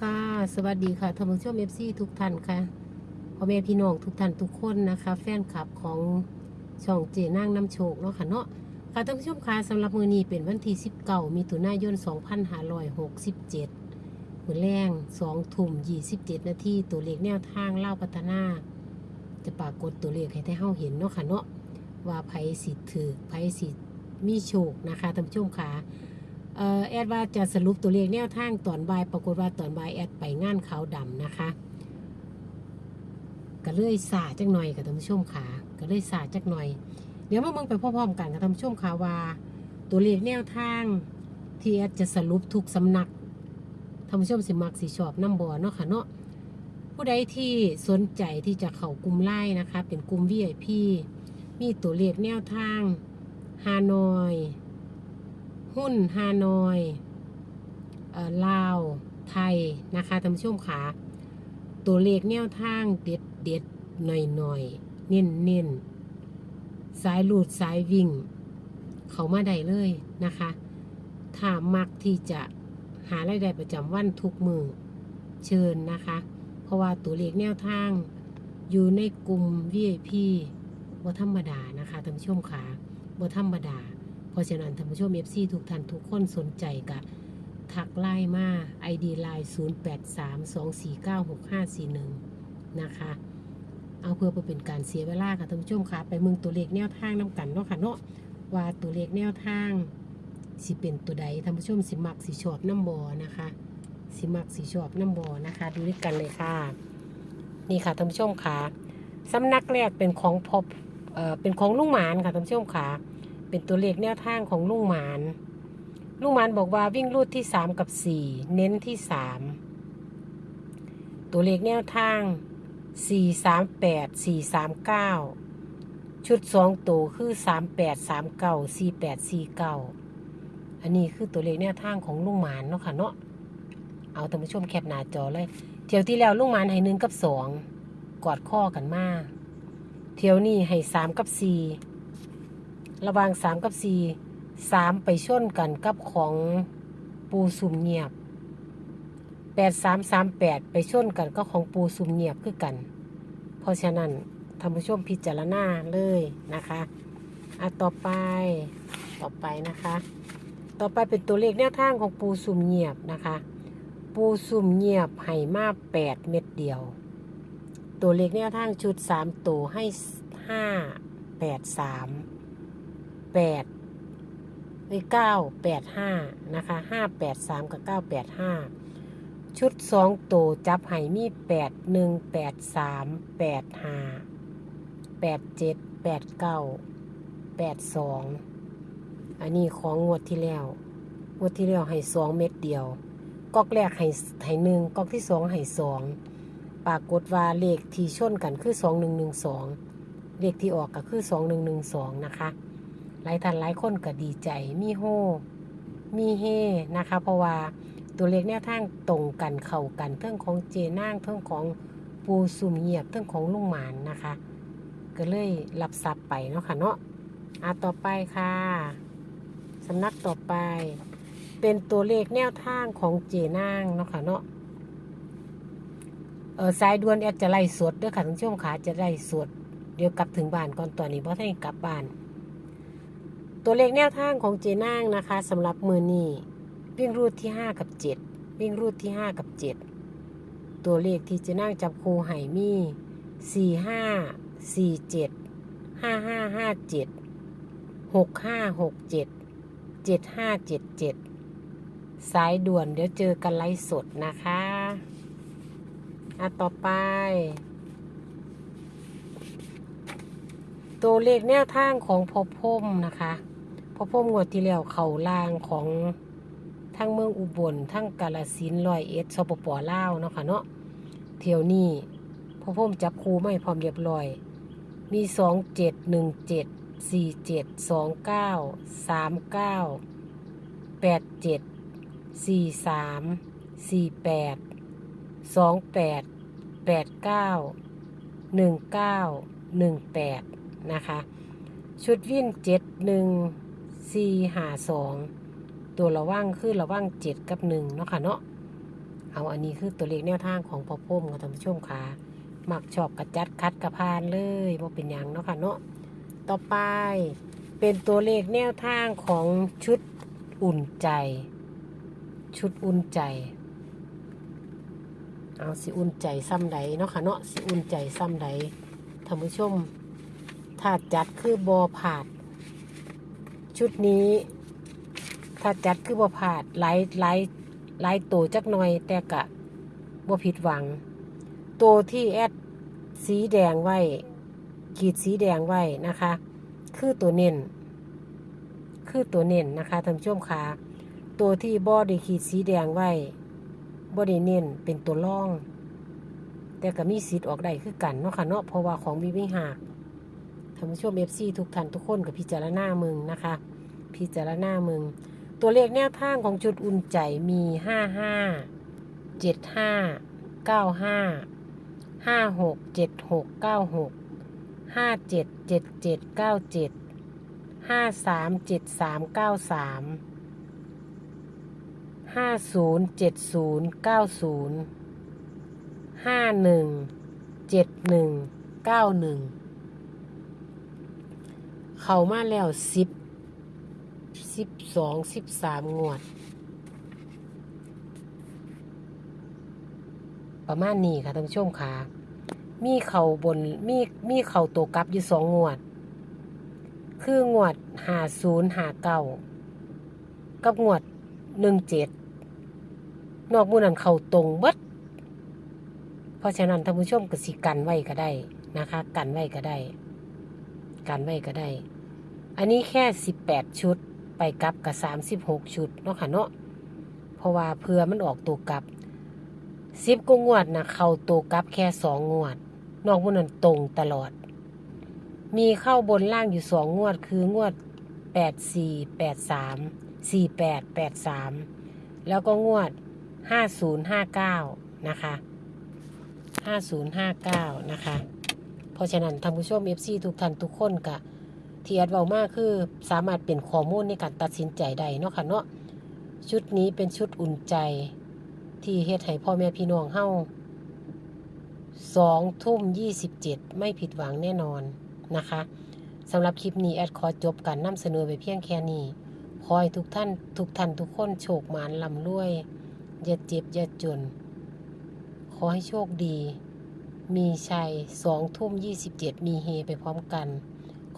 ค่ะ สวัสดีค่ะท่านผู้ชมเอฟซีทุกท่านค่ะพ่อแม่พี่น้องทุกท่านทุกคนนะคะ แฟนคลับของช่องเจนางน้ำโชคเนาะค่ะเนาะค่ะท่านผู้ชมค่ะสำหรับมือนี้เป็นวันที่19มีถุนายน 2567มือแรง2ทุ่ม27 นาทีตัวเลขแนวทางเล่าพัฒนา จะปรากฏตัวเลขให้ได้เฮาเห็นเนาะค่ะเนาะว่าไผสิถือไผสิมีโชคนะคะท่านผู้ชมค่ะ แอดว่าจะสรุปตัวเลขแนวทางตอนบ่าย ปรากฏว่าตอนบ่ายแอดไปงานขาวดำนะคะก็เลยสาจักหน่อยกับท่านผู้ชมค่ะก็เลยสาจักหน่อย เดี๋ยวมาเบิ่งไปพร้อมๆกันกับท่านผู้ชมค่ะว่าตัวเลขแนวทางที่แอดจะสรุปทุกสำนักท่านผู้ชมสิมักสิชอบน้ำบอเนาะค่ะเนาะผู้ใดที่สนใจที่จะเข้ากลุ่มไล่นะคะ เป็นกลุ่ม VIP มีตัวเลขแนวทางฮานอย หุ้นฮานอยเอ่อลาว ไทยนะคะท่านผู้ชมค่ะตัวเลขแนวทางเด็ดเด็ดหน่อยหน่อยเน้นเน้นสายหลุดสายวิ่ง เขามาได้เลยนะคะ ถ้ามักที่จะหารายได้ประจำวันทุกมือเชิญนะคะ เพราะว่าตัวเลขแนวทาง อยู่ในกลุ่ม VIP บ่ธรรมดานะคะท่านผู้ชมค่ะบ่ธรรมดา เพราะฉะนั้นท่านผู้ชม FC ทุกท่านทุกคนสนใจกับทักไลน์มา ID ไลน์0832496541 นะคะ เอาเพื่อบ่เป็นการเสียเวลาค่ะท่านผู้ชมค่ะ ไปมืองตัวเลขแนวทางน้ำกันเนาะค่ะเนาะว่าตัวเลขแนวทาง สิเป็นตัวใดท่านผู้ชมสิมักสิชอบน้ำบอนะคะ สิมักสิชอบน้ำบอนะคะ ดูด้วยกันเลยค่ะ นี่ค่ะท่านผู้ชมค่ะสำนักแรกเป็นของพบเอ่อเป็นของลุงหมานค่ะท่านผู้ชมค่ะ เป็นตัวเลขแนวทางของลุงหมาน ลุงหมานบอกว่าวิ่งรูดที่ 3 กับ 4 เน้นที่ 3 ตัวเลขแนวทาง 4 3 8 4 3 9 ชุด 2 ตัวคือ 3 8 3 9 4 8 4 9 อันนี้คือตัวเลขแนวทางของลุงหมานเนาะค่ะเนาะ เอาท่านผู้ชมแคปหน้าจอเลย เที่ยวที่แล้วลุงหมานให้หนึ่งกับสองกอดข้อกันมาเที่ยวนี้ให้สามกับสี่ ระหว่างสามกับสี่สามไปชนกันกับของปูสุ่มเงียบแปดสามสามแปดไปชนกันก็ของปูสุ่มเงียบคือกัน เพราะฉะนั้นท่านผู้ชมพิจารณาเลยนะคะอะต่อไปต่อไปนะคะ ต่อไปเป็นตัวเลขแนวทางของปูสุ่มเงียบนะคะ ปูสุ่มเงียบให้มาแปดเม็ดเดียว ตัวเลขแนวทางชุดสามตัวให้ห้าแปดสาม แปดเก้าแปดห้านะคะห้าแปดสามกับเก้าแปดห้าชุดสองตัวจับไห้มีแปดหนึ่งแปดสามแปดห้าแปดเจ็ดแปดเก้าแปดสองอันนี้ของงวดที่แล้วงวดที่แล้วให้สองเม็ดเดียวก๊อกแรกให้ให้หนึ่งก๊อกที่สองให้สองปรากฏว่าเลขที่ชนกันคือสองหนึ่งหนึ่งสองเลขที่ออกก็คือสองหนึ่งหนึ่งสองนะคะ หลายท่านหลายคนก็ดีใจมีโฮมีเฮนะคะ เพราะว่าตัวเลขแนวทางตรงกันเข้ากันเรื่องของเจนางเรื่องของปูซุ่มเงียบเรื่องของลุงหมานนะคะ ก็เลยรับทรัพย์ไปเนาะค่ะเนาะอะต่อไปค่ะสำนักต่อไปเป็นตัวเลขแนวทางของเจนางเนาะค่ะเนาะเออสายด่วนแอดจะไล่สดเด้วยค่ะท่านผู้ชมค่ะจะไล่สด เดี๋ยวกลับถึงบ้านก่อนตอนนี้เพราะท่านกลับบ้าน ตัวเลขแนวทางของเจนางนะคะสำหรับมือนี้วิ่งรูดที่ 5 กับ 7 วิ่งรูดที่ 5 กับ 7 ตัวเลขที่เจนางจับคูไห่มี่ 4 5 4 7 5 5 5 7 6 5 6 7 7 5 7 7 สายด่วนเดี๋ยวเจอกันไลฟ์สดนะคะอะต่อไป ตัวเลขแนวทางของพอพมนะคะ พอพมงวดที่แล้วเขาล่างของทั้งเมืองอุบลทั้งกาลสินธุ์ร้อยเอ็ดสปปลาวเนาะค่ะเนาะเที่ยวนี้พอพมจับครูไม่พร้อมเรียบร้อย มีสองเจ็ดหนึ่งเจ็ดสี่เจ็ดสองเก้าสามเก้าแปดเจ็ดสี่สามสี่แปดสองแปดแปดเก้าหนึ่งเก้าหนึ่งแปดนะคะ ชุดวิ่นเจ็ดหนึ่ง สี่หาสองตัวระว่างคือระว่างเจ็ดกับหนึ่งเนาะค่ะเนาะเอาอันนี้คือตัวเลขแนวทางของพ่อพุ่มกับท่านผู้ชมค่ะมักชอบกระจัดคัดกระพานเลยว่าเป็นอย่างเนาะค่ะเนาะต่อไปเป็นตัวเลขแนวทางของชุดอุ่นใจ ชุดอุ่นใจ เอาสิอุ่นใจซ้ำใดเนาะค่ะเนาะสิอุ่นใจซ้ำใดท่านผู้ชมถ้าจัดคือบอผาด ชุดนี้ถ้าจัดคือบอผาดหลายหลายหลายตัวจักหน่อย แต่กะบ่ผิดหวัง ตัวที่แอดสีแดงไว้ ขีดสีแดงไว้นะคะ คือตัวเน้น คือตัวเน้นนะคะท่านผู้ชมคะตัวที่บอได้ขีดสีแดงไว้บอด้เน้นเป็นตัวร่อง แต่ก็มีสิทธิ์ออกได้คือกันเนาะค่ะเนาะเพราะว่าของมีวิหากานผู้ชมเอฟซีทุกท่านทุกคนกับพิจารณาเมึงนะคะ พิจารณาเมึงตัวเลขแนวทางของจุดอุ่นใจมีห้าห้าเจ็ดห้าเก้าห้าห้าหกเจ็ดหกเก้าหกห้าเจ็ดเจ็ดเจ็ดเก้าเจ็ดห้าสามเจ็ดสามเก้าสามห้าศูนย์เจ็ดศูนย์เก้าศูนย์ห้าหนึ่งเจ็ดหนึ่งเก้าหนึ่ง เขามาแล้วสิบสิบสองสิบสามงวด ประมาณนี้ค่ะท่านผู้ชมค่ะ มีเข่าบนมีมีเข่าตัวกลับอยู่สองงวด คืองวดหาศูนย์หาเก้ากับงวดหนึ่งเจ็ดนอกมูนั้นเข่าตรงเบิดเพราะฉะนั้นท่านผู้ชมก็สิกันไว้ก็ได้นะคะ กันไว้ก็ได้ กันไว้ก็ได้ อันนี้แค่สิบแปดชุดไปกลับกับสามสิบหกชุดเนาะค่ะเนาะเพราะว่าเพื่อมันออกตัวกลับสิบกงวดนะเข้าตัวกลับแค่สองงวด นอกมูนั้นตรงตลอด มีเข้าบนล่างอยู่สองงวด คืองวดแปดสี่แปดสามสี่แปดแปดสามแล้วก็งวดห้าศูนย์ห้าเก้านะคะห้าศูนย์ห้าเก้านะคะ เพราะฉะนั้นท่านผู้ชมเอฟซีทุกท่านทุกคนกะ ที่แอดเว้ามากคือสามารถเป็นข้อมูลในการตัดสินใจได้เนาะค่ะเนาะชุดนี้เป็นชุดอุ่นใจที่เฮ็ดให้พ่อแม่พี่น้องเฮาสองทุ่มยี่สิบเจ็ดไม่ผิดหวังแน่นอนนะคะสำหรับคลิปนี้แอดขอจบการนำเสนอไปเพียงแค่นี้ขอให้ทุกท่านทุกท่านทุกคนโชคหมานลำรวย อย่าเจ็บ อย่าจน ขอให้โชคดี มีชัยสองทุ่มยี่สิบเจ็ดมีเฮไปพร้อมกัน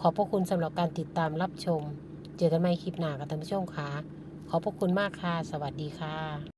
ขอบพระคุณสำหรับการติดตามรับชม เจอกันใหม่คลิปหน้ากับท่านผู้ชมค่ะ ขอบพระคุณมากค่ะ สวัสดีค่ะ